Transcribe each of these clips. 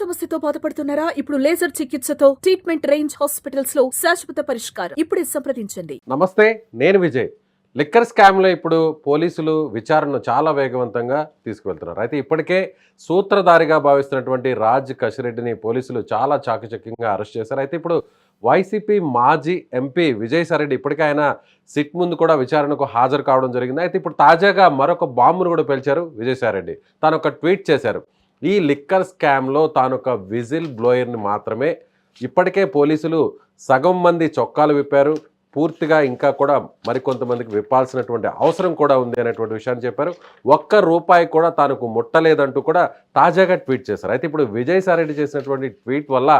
సమస్యతో బాధపడుతున్నారా? ఇప్పుడు లేజర్ చికిత్సతో ట్రీట్మెంట్ రేంజ్ హాస్పిటల్స్లో శాశ్వత పరిష్కారం. ఇప్పుడే సంప్రదించండి. నమస్తే నేను విజయ్. లిక్కర్ స్కామ్లో ఇప్పుడు పోలీసులు విచారణను చాలా వేగవంతంగా తీసుకువెళ్తున్నారు. అయితే ఇప్పటికే సూత్రధారిగా భావిస్తున్నటువంటి రాజ్ కసిరెడ్డిని పోలీసులు చాలా చాకచక్యంగా అరెస్ట్ చేశారు. అయితే ఇప్పుడు వైసీపీ మాజీ ఎంపీ విజయసాయిరెడ్డి ఇప్పటికే ఆయన సిట్ ముందు కూడా విచారణకు హాజరు కావడం జరిగింది. అయితే ఇప్పుడు తాజాగా మరొక బాంబును కూడా పేల్చారు విజయసాయిరెడ్డి. తాను ఒక ట్వీట్ చేశారు. ఈ లిక్కర్ స్కామ్లో తాను ఒక విజిల్ బ్లోయర్ని మాత్రమే ఇప్పటికే పోలీసులు సగం మంది చొక్కాలు విప్పారు. పూర్తిగా ఇంకా కూడా మరికొంతమందికి విప్పాల్సినటువంటి అవసరం కూడా ఉంది అనేటువంటి విషయాన్ని చెప్పారు. ఒక్క రూపాయి కూడా తనకు ముట్టలేదంటూ కూడా తాజాగా ట్వీట్ చేశారు. అయితే ఇప్పుడు విజయసాయిరెడ్డి చేసినటువంటి ట్వీట్ వల్ల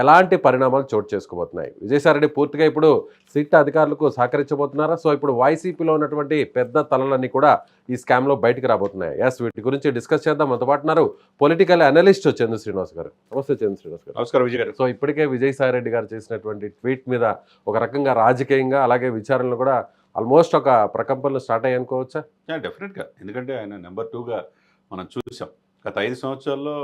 ఎలాంటి పరిణామాలు చోటు చేసుకోబోతున్నాయి? విజయసాయిరెడ్డి పూర్తిగా ఇప్పుడు సిట్ అధికారులకు సహకరించబోతున్నారా? సో ఇప్పుడు వైసీపీలో ఉన్నటువంటి పెద్ద తలలన్నీ కూడా ఈ స్కామ్లో బయటికి రాబోతున్నాయి. ఎస్ వీటి గురించి డిస్కస్ చేద్దాం. మనతో పాటు ఉన్నారు పొలిటికల్ అనలిస్ట్ చంద్ర శ్రీనివాస్ గారు. నమస్తే చంద్ర శ్రీనివాస్ గారు. నమస్కారం విజయ్ గారు. సో ఇప్పటికే విజయసాయి రెడ్డి గారు చేసినటువంటి ట్వీట్ మీద ఒక రకంగా రాజకీయంగా అలాగే విచారణలు కూడా ఆల్మోస్ట్ ఒక ప్రకంపనలు స్టార్ట్ అయ్యి అనుకోవచ్చా? డెఫినెట్గా. ఎందుకంటే ఆయన నెంబర్ టూగా మనం చూసాం. గత ఐదు సంవత్సరాల్లో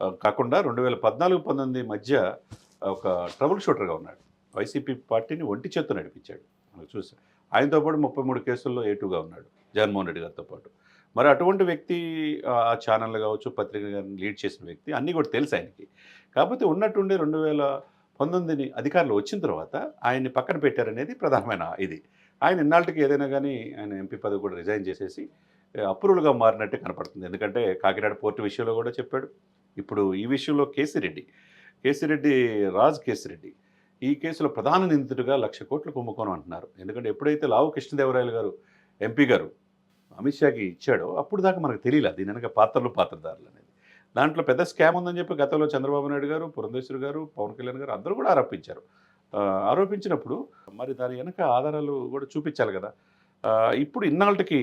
కాకుండా రెండు వేల పద్నాలుగు పంతొమ్మిది మధ్య ఒక ట్రబుల్ షూటర్గా ఉన్నాడు. వైసీపీ పార్టీని ఒంటి చేత్తో నడిపించాడు. మనం చూసాం. ఆయనతో పాటు ముప్పై మూడు కేసుల్లో ఏటుగా ఉన్నాడు జగన్మోహన్ రెడ్డి గారితో పాటు. మరి అటువంటి వ్యక్తి ఆ ఛానల్ కావచ్చు పత్రిక లీడ్ చేసిన వ్యక్తి అన్నీ కూడా తెలుసు ఆయనకి. కాకపోతే ఉన్నట్టుండి రెండు వేల పంతొమ్మిదిని అధికారులు వచ్చిన తర్వాత ఆయన్ని పక్కన పెట్టారనేది ప్రధానమైన ఇది. ఆయన ఇన్నాళ్ళకి ఏదైనా కానీ ఆయన ఎంపీ పదవి కూడా రిజైన్ చేసేసి అప్రూవల్గా మారినట్టే కనపడుతుంది. ఎందుకంటే కాకినాడ పోర్టు విషయంలో కూడా చెప్పాడు. ఇప్పుడు ఈ విషయంలో కేసిరెడ్డి కేసిరెడ్డి రాజ్ కేసిరెడ్డి ఈ కేసులో ప్రధాన నిందితుడిగా లక్ష కోట్లు కుంభకోణం అంటున్నారు. ఎందుకంటే ఎప్పుడైతే లావు కృష్ణదేవరాయలు గారు ఎంపీ గారు అమిత్ షాకి ఇచ్చాడో అప్పుడు దాకా మనకు తెలియలే దీని వెనక పాత్రలు పాత్రదారులు అనేది. దాంట్లో పెద్ద స్కామ్ ఉందని చెప్పి గతంలో చంద్రబాబు నాయుడు గారు పురంధేశ్వరి గారు పవన్ కళ్యాణ్ గారు అందరూ కూడా ఆరోపించారు. ఆరోపించినప్పుడు మరి దాని వెనక ఆధారాలు కూడా చూపించాలి కదా. ఇప్పుడు ఇన్నాళ్ళకి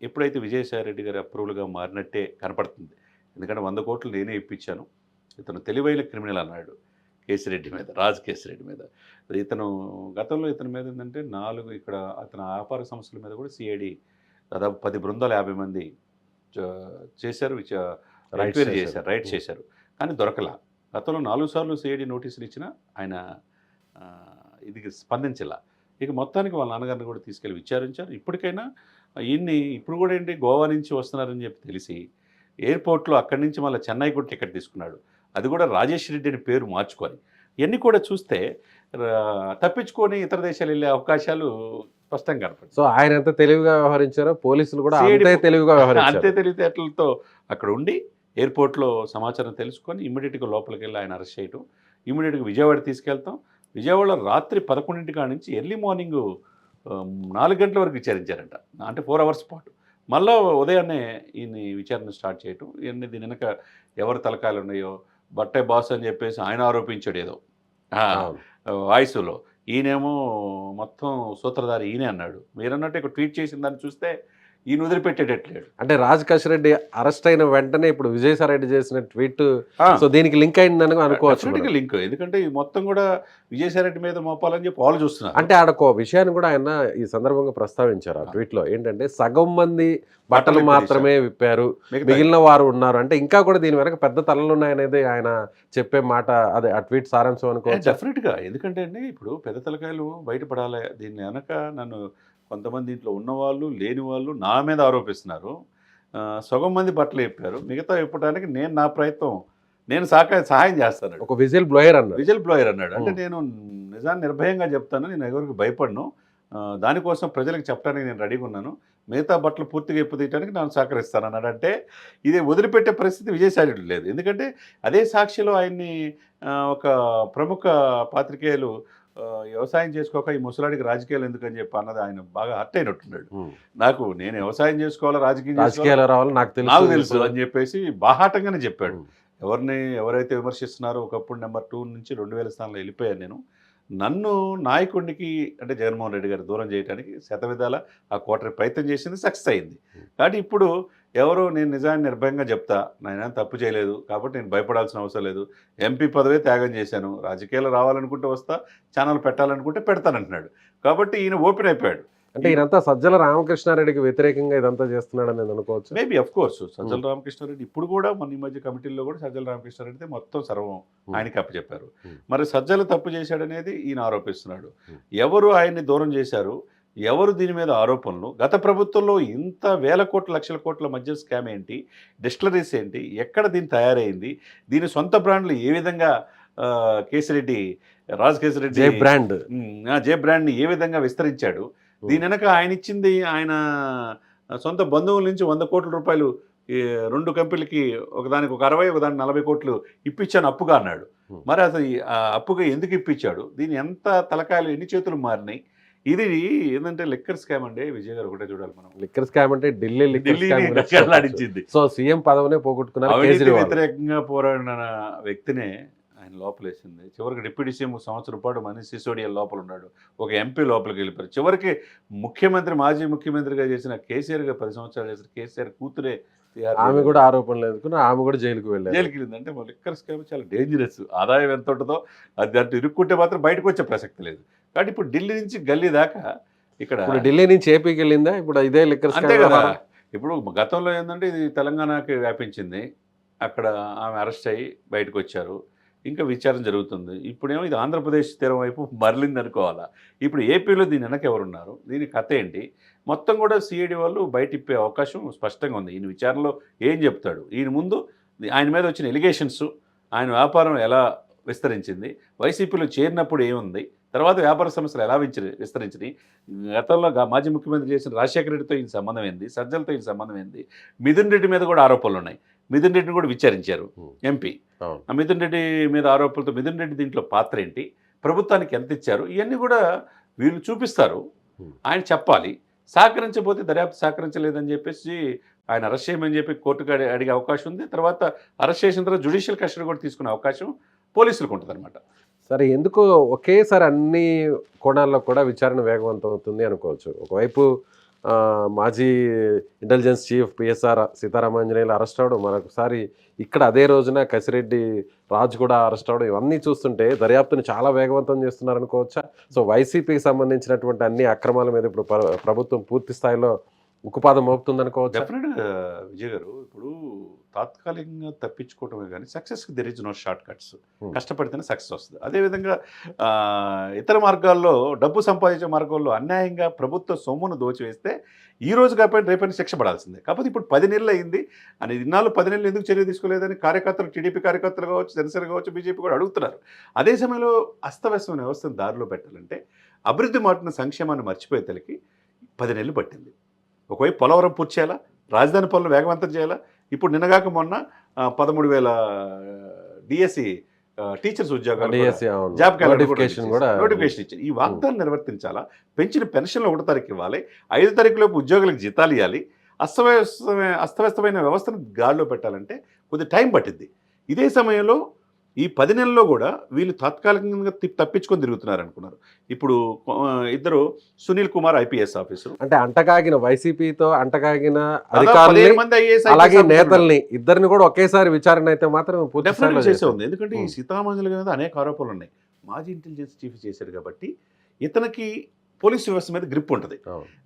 ఎప్పుడైతే విజయసాయి రెడ్డి గారి అప్రూవల్గా మారినట్టే కనపడుతుంది ఎందుకంటే వంద కోట్లు నేనే ఇప్పించాను. ఇతను తెలివైన క్రిమినల్ అన్నాడు కేసిరెడ్డి మీద రాజ్ కేసిరెడ్డి మీద. ఇతను గతంలో ఇతని మీద ఏంటంటే నాలుగు ఇక్కడ అతని వ్యాపార సంస్థల మీద కూడా సిఐడి దాదాపు పది బృందాలు యాభై మంది చేశారు ఎంక్వైరీ చేశారు. రైట్ చేశారు. కానీ దొరకలా. గతంలో నాలుగు సార్లు సిఐడి నోటీసులు ఇచ్చినా ఆయన ఇది స్పందించలా. ఇక మొత్తానికి వాళ్ళ నాన్నగారిని కూడా తీసుకెళ్ళి విచారించారు. ఇప్పటికైనా ఈయన్ని ఇప్పుడు కూడా ఏంటి గోవా నుంచి వస్తున్నారని చెప్పి తెలిసి ఎయిర్పోర్ట్లో అక్కడి నుంచి మళ్ళీ చెన్నై కూడా టికెట్ తీసుకున్నాడు. అది కూడా రాజేష్ రెడ్డి అని పేరు మార్చుకొని. ఇవన్నీ కూడా చూస్తే తప్పించుకొని ఇతర దేశాలు వెళ్ళే అవకాశాలు స్పష్టంగా కనపడుతుంది సో ఆయన ఎంత తెలివిగా వ్యవహరించారో పోలీసులు కూడా అంతే తెలివిగా అంతే వ్యవహరించారు. తెలివితేటలతో అక్కడ ఉండి ఎయిర్పోర్ట్లో సమాచారం తెలుసుకొని ఇమ్మీడియట్గా లోపలికి వెళ్ళి ఆయన అరెస్ట్ చేయటం ఇమ్మీడియట్గా విజయవాడ తీసుకెళ్తాం. విజయవాడలో రాత్రి పదకొండింటి కాడ నుంచి ఎర్లీ మార్నింగ్ నాలుగు గంటల వరకు విచారించారంట. అంటే ఫోర్ అవర్స్ పాటు. మళ్ళా ఉదయాన్నే ఈయన్ని విచారణ స్టార్ట్ చేయటం ఇవన్నీ దీని వెనక ఎవరు తలకాయలు ఉన్నాయో బట్టే బాస్ అని చెప్పేసి ఆయన ఆరోపించాడు ఏదో. వాయిస్లో. ఈయనేమో మొత్తం సూత్రధారి ఈయనే అన్నాడు. మీరన్నట్టు ఇక్కడ ట్వీట్ చేసిన దాన్ని చూస్తే ఈయన వదిలిపెట్టేటట్లేడు. అంటే రాజ్ కసిరెడ్డి అరెస్ట్ అయిన వెంటనే ఇప్పుడు విజయసాయి రెడ్డి చేసిన ట్వీట్ సో దీనికి లింక్ అయిందని అనుకోవచ్చు. లింక్. ఎందుకంటే ఈ మొత్తం కూడా విజయసాయి రెడ్డి మీద మోపాలని చెప్పి వాళ్ళు చూస్తున్నారు. అంటే ఆడొక విషయాన్ని కూడా ఆయన ఈ సందర్భంగా ప్రస్తావించారు. ఆ ట్వీట్లో ఏంటంటే సగం మంది బట్టలు మాత్రమే విప్పారు మిగిలిన వారు ఉన్నారు. అంటే ఇంకా కూడా దీని వెనక పెద్ద తలలు ఉన్నాయనేది ఆయన చెప్పే మాట అదే ఆ ట్వీట్ సారాంశం అనుకోవచ్చు? డెఫినెట్గా ఎందుకంటే అండి ఇప్పుడు పెద్ద తలకాయలు బయటపడాలి. దీన్ని వెనక నన్ను కొంతమంది ఇంట్లో ఉన్నవాళ్ళు లేని వాళ్ళు నా మీద ఆరోపిస్తున్నారు. సగం మంది బట్టలు చెప్పారు మిగతా ఇప్పడానికి నేను నా ప్రయత్నం నేను సహకార సహాయం చేస్తాను ఒక విజిల్ బ్లోయర్ అన్నారు విజిల్ బ్లోయర్ అన్నాడు. అంటే. నేను నిజాన్ని నిర్భయంగా చెప్తాను నేను ఎవరికి భయపడను. దానికోసం ప్రజలకు చెప్పడానికి నేను రెడీగా ఉన్నాను. మిగతా బట్టలు పూర్తిగా ఎప్పు తీయడానికి నేను సహకరిస్తాను అన్నాడు. అంటే ఇది వదిలిపెట్టే పరిస్థితి విజయసాయి లేదు. ఎందుకంటే అదే సాక్షిలో ఆయన్ని ఒక ప్రముఖ పాత్రికేయులు వ్యవసాయం చేసుకోక ఈ ముసలాడికి రాజకీయాలు ఎందుకని చెప్పి అన్నది ఆయన బాగా హర్ట్ అయినట్టున్నాడు. నాకు నేను వ్యవసాయం చేసుకోవాలా రాజకీయం రాజకీయాలు రావాలని నాకు తెలుసు నాకు తెలుసు అని చెప్పేసి బాహాటంగానే చెప్పాడు. ఎవరిని ఎవరైతే విమర్శిస్తున్నారో ఒకప్పుడు నెంబర్ టూ నుంచి రెండు వేల స్థానంలో వెళ్ళిపోయాను నేను. నన్ను నాయకుడికి అంటే జగన్మోహన్ రెడ్డి గారు దూరం చేయడానికి శతవిధాల ఆ కోటరి ప్రయత్నం చేసింది సక్సెస్ అయింది. కాబట్టి ఇప్పుడు ఎవరు నేను నిజాన్ని నిర్భయంగా చెప్తా నేను తప్పు చేయలేదు. కాబట్టి నేను భయపడాల్సిన అవసరం లేదు. ఎంపీ పదవే త్యాగం చేశాను. రాజకీయాలు రావాలనుకుంటే వస్తా ఛానల్ పెట్టాలనుకుంటే పెడతానంటున్నాడు. కాబట్టి ఈయన ఓపెన్ అయిపోయాడు. అంటే ఈయనంతా సజ్జల రామకృష్ణారెడ్డికి వ్యతిరేకంగా ఇదంతా చేస్తున్నాడని నేను అనుకోవచ్చు? Maybe of course Sajjala Ramakrishna Reddy ఇప్పుడు కూడా మన ఈ మధ్య కమిటీల్లో కూడా సజ్జల రామకృష్ణారెడ్డి మొత్తం సర్వం ఆయనకి అప్పచెప్పారు. Hmm. మరి సజ్జల తప్పు చేశాడనేది ఈయన ఆరోపిస్తున్నాడు. Hmm. ఎవరు ఆయన్ని దూరం చేశారు? ఎవరు దీని మీద ఆరోపణలు? గత ప్రభుత్వంలో ఇంత వేల కోట్ల లక్షల కోట్ల మధ్య స్కామ్ ఏంటి? డిస్టిలరీస్ ఏంటి? ఎక్కడ దీని తయారైంది? దీని సొంత బ్రాండ్లు ఏ విధంగా Kesireddy Raj Kesireddy J brand. J బ్రాండ్ని ఏ విధంగా విస్తరించాడు? దీని వెనక ఆయన ఇచ్చింది ఆయన సొంత బంధువుల నుంచి వంద కోట్ల రూపాయలు రెండు కంపెనీలకి ఒకదానికి ఒక అరవై ఒకదానికి నలభై కోట్లు ఇప్పించాను అప్పుగా అన్నాడు. మరి అసలు అప్పుగా ఎందుకు ఇప్పించాడు? దీని ఎంత తలకాయలు ఎన్ని చేతులు మారినాయి? ఇది ఏంటంటే లిక్కర్ స్కామ్ అండి. విజయ్ గారు ఒకటే చూడాలి మనం. లిక్కర్ స్కామ్ అంటే ఢిల్లీ గక్కర్లాడించింది. సో సీఎం పదవినే పోగొట్టుకున్నారు వ్యతిరేకంగా పోరాడిన వ్యక్తినే ఆయన లోపలేసింది. చివరికి డిప్యూటీ సీఎం సంవత్సరం పాటు మనీష్ సిసోడియా లోపల ఉన్నాడు ఒక ఎంపీ లోపలికి వెళ్ళిపోయారు. చివరికి ముఖ్యమంత్రి మాజీ ముఖ్యమంత్రిగా చేసిన కేసీఆర్గా పది సంవత్సరాలు చేసిన కేసీఆర్ కూతురే ఆమె కూడా ఆరోపణలు ఎదుర్కొని ఆమె కూడా జైలుకు వెళ్ళారు. జైలుకి వెళ్ళింది. అంటే లిక్కర్ స్కామ్ చాలా డేంజరస్ ఆదాయం ఎంత ఉంటుందో అది దాంట్లో ఇరుక్కుంటే మాత్రం బయటకు వచ్చే ప్రసక్తి లేదు. కాబట్టి ఇప్పుడు ఢిల్లీ నుంచి గల్లీ దాకా ఇక్కడ ఇప్పుడు ఢిల్లీ నుంచి ఏపీకి వెళ్ళిందా? ఇప్పుడు ఇదే లిక్కర్ అంతే కదా. ఇప్పుడు గతంలో ఏంటంటే ఇది తెలంగాణకి వ్యాపించింది. అక్కడ ఆమె అరెస్ట్ అయ్యి బయటకు వచ్చారు. ఇంకా విచారణ జరుగుతుంది. ఇప్పుడేమో ఇది ఆంధ్రప్రదేశ్ తీరం వైపు మరలింది అనుకోవాలా? ఇప్పుడు ఏపీలో దీని వెనక ఎవరున్నారు? దీని కథ ఏంటి? మొత్తం కూడా సిఐడి వాళ్ళు బయట ఇప్పే అవకాశం స్పష్టంగా ఉంది. ఈయన విచారణలో ఏం చెప్తాడు? ఈయన ముందు ఆయన మీద వచ్చిన ఎలిగేషన్స్ ఆయన వ్యాపారం ఎలా విస్తరించింది? వైసీపీలో చేరినప్పుడు ఏముంది? తర్వాత వ్యాపార సమస్యలు ఎలా వించి విస్తరించినాయి? గతంలో మాజీ ముఖ్యమంత్రి చేసిన రాజశేఖర రెడ్డితో ఈయన సంబంధం ఏంది? సజ్జలతో ఈయన సంబంధం ఏంది? మిథున్ రెడ్డి మీద కూడా ఆరోపణలు ఉన్నాయి. మిథున్ రెడ్డిని కూడా విచారించారు. ఎంపీ. ఆ మిథున్ రెడ్డి మీద ఆరోపణలతో మిథున్ రెడ్డి దీంట్లో పాత్ర ఏంటి? ప్రభుత్వానికి ఎంత ఇచ్చారు? ఇవన్నీ కూడా వీళ్ళు చూపిస్తారు. ఆయన చెప్పాలి. సహకరించకపోతే దర్యాప్తు సహకరించలేదని చెప్పేసి ఆయన అరెస్ట్ చేయమని చెప్పి కోర్టుకు అడి- అడిగే అవకాశం ఉంది. తర్వాత అరెస్ట్ చేసిన తర్వాత జుడిషియల్ కస్టడీ కూడా తీసుకునే అవకాశం పోలీసులకు ఉంటుంది అనమాట సరే ఎందుకు ఒకేసారి అన్ని కోణాల్లో కూడా విచారణ వేగవంతం అవుతుంది అనుకోవచ్చు. ఒకవైపు మాజీ intelligence chief PSR Sitaramanjaneyulu arrest అవడం మరొకసారి ఇక్కడ అదే రోజున కసిరెడ్డి రాజు కూడా అరెస్ట్ అవడం ఇవన్నీ చూస్తుంటే దర్యాప్తుని చాలా వేగవంతం చేస్తున్నారనుకోవచ్చా? సో వైసీపీకి సంబంధించినటువంటి అన్ని అక్రమాల మీద ఇప్పుడు ప్ర- ప్రభుత్వం పూర్తి స్థాయిలో ఉక్కుపాదం మోపుతుంది అనుకోవచ్చా డెఫినెట్గా విజయ్ గారు ఇప్పుడు తాత్కాలికంగా తప్పించుకోవటమే కానీ సక్సెస్కి there is no short cuts. కష్టపడితేనే సక్సెస్ వస్తుంది. అదేవిధంగా ఇతర మార్గాల్లో డబ్బు సంపాదించే మార్గాల్లో అన్యాయంగా ప్రభుత్వ సొమ్మును దోచివేస్తే ఈ రోజు కాకపోయినా రేపైనా శిక్ష పడాల్సిందే. కాకపోతే ఇప్పుడు పది నెలలు అయింది. అని ఇన్నాళ్ళు పది నెలలు ఎందుకు చర్య తీసుకోలేదని కార్యకర్తలు టీడీపీ కార్యకర్తలు కావచ్చు జనసేన కావచ్చు బీజేపీ కూడా అడుగుతున్నారు. అదే సమయంలో అస్తవ్యస్తమైన వ్యవస్థను దారిలో పెట్టాలంటే అభివృద్ధి మాటున సంక్షేమాన్ని మర్చిపోయే తలకి పది నెలలు పట్టింది. ఒకవైపు పోలవరం పూర్తి చేయాలా? రాజధాని పనులు వేగవంతం చేయాలా? ఇప్పుడు నిన్నగాక మొన్న పదమూడు వేల డిఎస్సి టీచర్స్ ఉద్యోగాలు. జాబ్ నోటిఫికేషన్ కూడా నోటిఫికేషన్ ఇచ్చారు. ఈ వాగ్దానం నిర్వర్తించాలా? పెంచిన పెన్షన్లు ఒకటో తారీఖు ఇవ్వాలి. ఐదో తారీఖు లోపు ఉద్యోగులకు జీతాలు ఇవ్వాలి అస్తవ్యస్తమైన అస్తవ్యస్తమైన వ్యవస్థను గాడిలో పెట్టాలంటే కొద్ది టైం పట్టింది ఇదే సమయంలో ఈ పది నెలల్లో కూడా వీళ్ళు తాత్కాలికంగా తప్పించుకొని తిరుగుతున్నారు అనుకున్నారు ఇప్పుడు ఇద్దరు సునీల్ కుమార్ ఐపీఎస్ ఆఫీసరు అంటే అంటకాగిన వైసీపీతో అంటకాగిన అలాగే. నేతల్ని ఇద్దరిని కూడా ఒకేసారి విచారణ అయితే మాత్రం చేసే. ఉంది ఎందుకంటే ఈ. సీతారామంజుల మీద అనేక ఆరోపణలు ఉన్నాయి మాజీ ఇంటెలిజెన్స్ చీఫ్ చేశారు కాబట్టి ఇతనికి పోలీసు వ్యవస్థ మీద గ్రిప్ ఉంటుంది.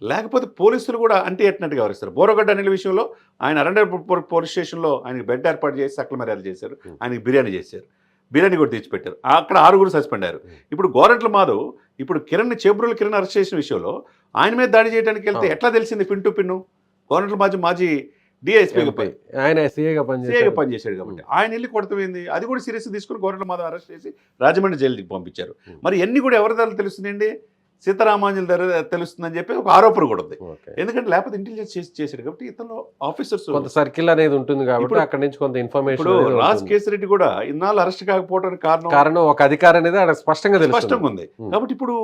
లేకపోతే పోలీసులు కూడా అంటే ఎట్టినట్టుగా వ్యవహరిస్తారు బోరగడ్డ అనిల్ విషయంలో ఆయన అరండర్ పోలీస్ స్టేషన్లో ఆయనకి బెడ్ ఏర్పాటు చేసి సకల మర్యాదలు చేశారు. ఆయనకి బిర్యానీ చేశారు బిర్యానీ కూడా తెచ్చిపెట్టారు. అక్కడ ఆరుగురు సస్పెండ్ అయ్యారు. ఇప్పుడు గోరంట్ల మాధవ్ ఇప్పుడు కిరణ్ చేబ్రుల కిరణ్ అరెస్ట్ చేసిన విషయంలో ఆయన మీద దాడి చేయడానికి వెళ్తే. ఎట్లా తెలిసింది పిన్ టు పిన్ను? గోరంట్ల మాజీ మాజీ డిఎస్పీ ఎంపీ. ఆయన సీఏగా పనిచేశాడు. కాబట్టి. ఆయన వెళ్ళి కొడతమైంది అది కూడా సీరియస్ తీసుకుని గోరంట్ల మాధవ్ అరెస్ట్ చేసి రాజమండ్రి జైలుకి పంపించారు. మరి ఎన్ని కూడా ఎవరి ధర తెలుస్తుందండి? సీతారామాంజుల ధర తెలుస్తుందని చెప్పి ఒక ఆరోపణ కూడా ఉంది. ఎందుకంటే లేకపోతే ఇంటెలిజెన్స్ చేసి చేశాడు కాబట్టి ఇతను ఆఫీసర్స్ కొంత సర్కిల్ అనేది ఉంటుంది కాబట్టి అక్కడి నుంచి కొంత ఇన్ఫర్మేషన్ రాజ్. కేసిరెడ్డి కూడా ఇన్నాళ్ళు అరెస్ట్ కాకపోవడానికి కారణం కారణం ఒక అధికారి అనేది అక్కడ స్పష్టంగా స్పష్టంగా ఉంది. కాబట్టి ఇప్పుడు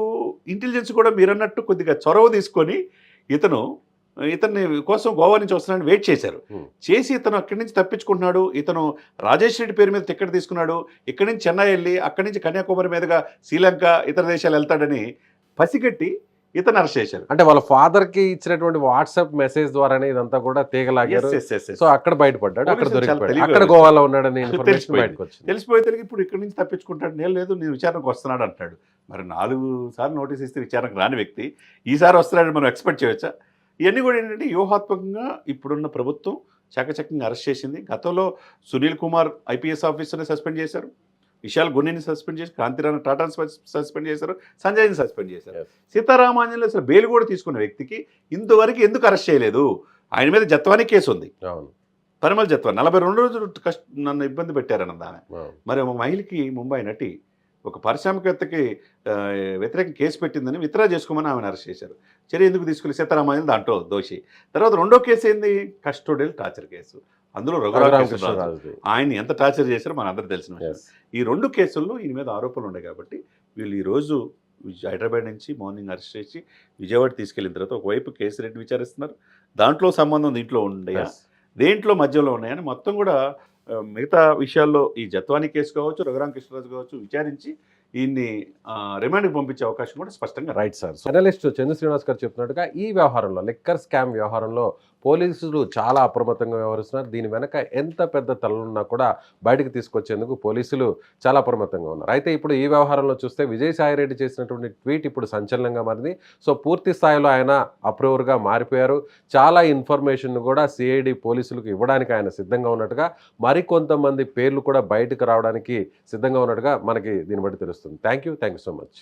ఇంటెలిజెన్స్ కూడా మీరన్నట్టు కొద్దిగా చొరవ తీసుకొని ఇతను ఇతన్ని కోసం గోవా నుంచి వస్తున్నాడని వెయిట్ చేశారు. చేసి ఇతను అక్కడి నుంచి తప్పించుకుంటున్నాడు ఇతను రాజేష్ రెడ్డి పేరు మీద టికెట్ తీసుకున్నాడు ఇక్కడి నుంచి చెన్నై వెళ్ళి అక్కడి నుంచి కన్యాకుమారి మీదుగా శ్రీలంక ఇతర దేశాలు వెళ్తాడని పసిగట్టి ఇతను అరెస్ట్ చేశారు. అంటే వాళ్ళ ఫాదర్కి ఇచ్చినటువంటి వాట్సాప్ మెసేజ్ ద్వారానే ఇదంతా కూడా తీగలాగారు. సో అక్కడ బయటపడ్డాడు అక్కడ దొరికిపోయాడు. అక్కడ గోవాలో ఉన్నాడని ఇన్ఫర్మేషన్ తెలిసిపోయింది. బయటకు వచ్చింది తెలిసిపోయే తెలిగి ఇప్పుడు ఇక్కడి నుంచి తప్పించుకుంటాడు. నేను లేదు నేను విచారణకు వస్తున్నాడు అంటాడు. మరి నాలుగు సార్లు నోటీస్ ఇస్తే విచారణకు రాని వ్యక్తి ఈసారి వస్తున్నాడని మనం ఎక్స్పెక్ట్ చేయవచ్చా ఇవన్నీ కూడా ఏంటంటే వ్యూహాత్మకంగా ఇప్పుడున్న ప్రభుత్వం చాకచక్యంగా అరెస్ట్ చేసింది. గతంలో సునీల్ కుమార్ ఐపీఎస్ ఆఫీసర్ని సస్పెండ్ చేశారు. విశాల్ గున్నిని సస్పెండ్ చేసి కాంతిరాణ టాటాను సస్పెండ్ చేశారు సంజయ్ని సస్పెండ్ చేశారు. Yes. సీతారామాంజలి అసలు బెయిల్ కూడా తీసుకున్న వ్యక్తికి ఇంతవరకు ఎందుకు అరెస్ట్ చేయలేదు? ఆయన మీద జత్వానీ కేసు ఉంది. పరిమళ జత్వాని నలభై రెండు రోజులు కష్ట నన్ను ఇబ్బంది పెట్టారన్నది ఆమె. మరి ఒక మహిళకి ముంబై నటి ఒక పారిశ్రామికవేత్తకి వ్యతిరేక కేసు పెట్టిందని విత్డ్రా చేసుకోమని ఆమెను అరెస్ట్ చేశారు. చర్య ఎందుకు తీసుకుని సీతారామయ్య దాంట్లో దోషి. తర్వాత రెండో కేసు ఏంది? కస్టోడియల్ టార్చర్ కేసు. అందులో రఘురామ కృష్ణరాజు. రామకృష్ణరాజుది ఆయన ఎంత టార్చర్ చేశారో మన అందరూ తెలిసిన విషయం. ఈ రెండు కేసుల్లో ఈయన మీద ఆరోపణలు ఉన్నాయి కాబట్టి వీళ్ళు ఈరోజు హైదరాబాద్ నుంచి మార్నింగ్ అరెస్ట్ చేసి విజయవాడ తీసుకెళ్ళిన తర్వాత ఒకవైపు కేసు రెడ్డి విచారిస్తున్నారు. దాంట్లో సంబంధం దీంట్లో Yes. దేంట్లో మధ్యలో ఉన్నాయని మొత్తం కూడా మిగతా విషయాల్లో ఈ జత్వానీ కేసు కావచ్చు రఘురామ కృష్ణరాజు కావచ్చు విచారించి ఆ, రిమాండ్కి పంపించే అవకాశం కూడా స్పష్టంగా right sir journalist Chandra Srinivas garu చెప్తున్నట్టుగా ఈ వ్యవహారంలో లిక్కర్ స్కామ్ వ్యవహారంలో పోలీసులు చాలా అప్రమత్తంగా వ్యవహరిస్తున్నారు. దీని వెనక ఎంత పెద్ద తలలున్నా కూడా బయటకు తీసుకొచ్చేందుకు పోలీసులు చాలా అప్రమత్తంగా ఉన్నారు. అయితే ఇప్పుడు ఈ వ్యవహారంలో చూస్తే విజయసాయిరెడ్డి చేసినటువంటి ట్వీట్ ఇప్పుడు సంచలనంగా మారింది. సో పూర్తి స్థాయిలో ఆయన అప్రూవర్గా మారిపోయారు. చాలా ఇన్ఫర్మేషన్ కూడా సిఐడి పోలీసులకు ఇవ్వడానికి ఆయన సిద్ధంగా ఉన్నట్టుగా మరికొంతమంది పేర్లు కూడా బయటకు రావడానికి సిద్ధంగా ఉన్నట్టుగా మనకి దీన్ని బట్టి తెలుస్తుంది. Thank you thank you so much.